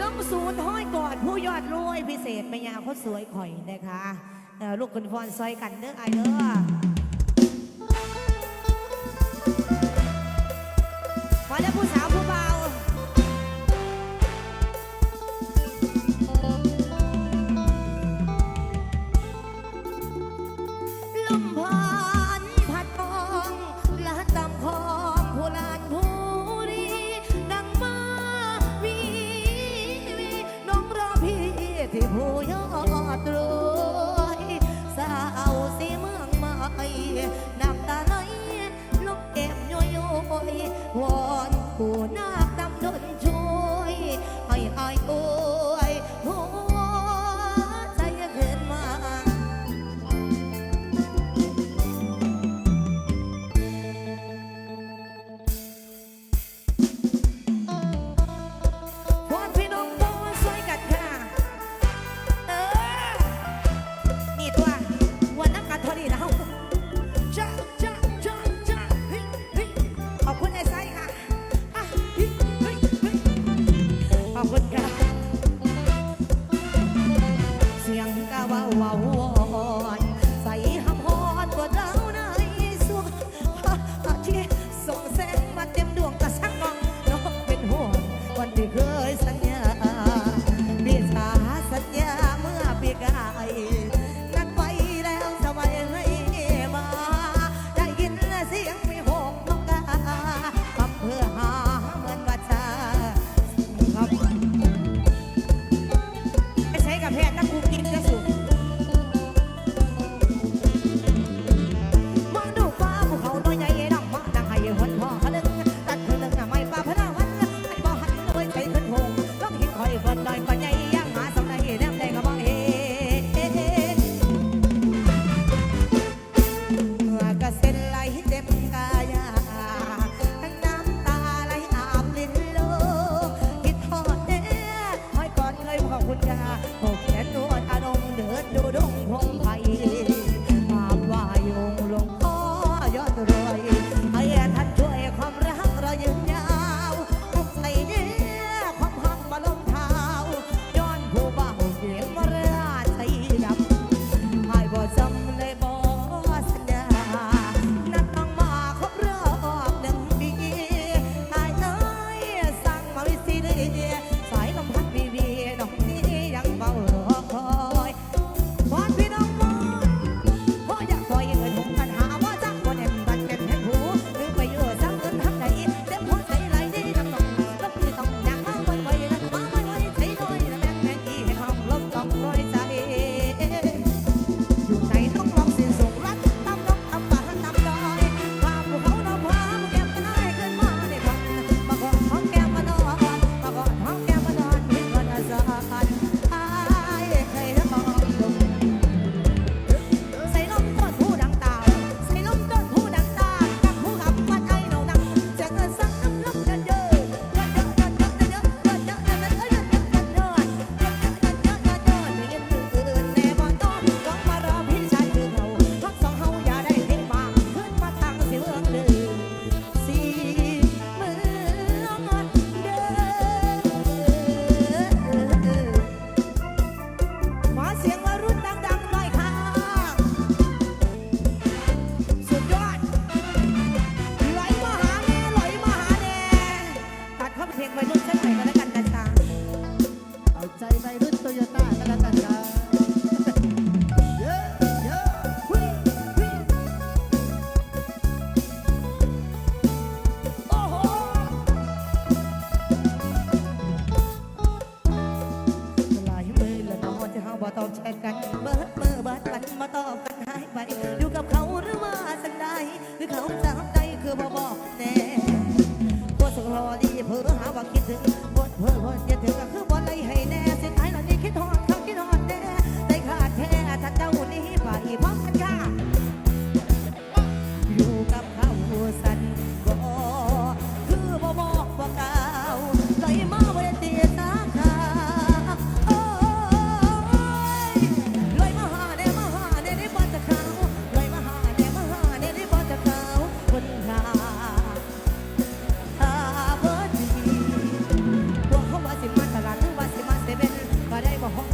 ลงศูนย์ห้อยกอดผู้ยอดรวยพิเศษแม่ยาขาสวยข่อยนะคะลูกคุณฟอนซอยกันเด้อไอเด้อ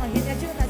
他现在就在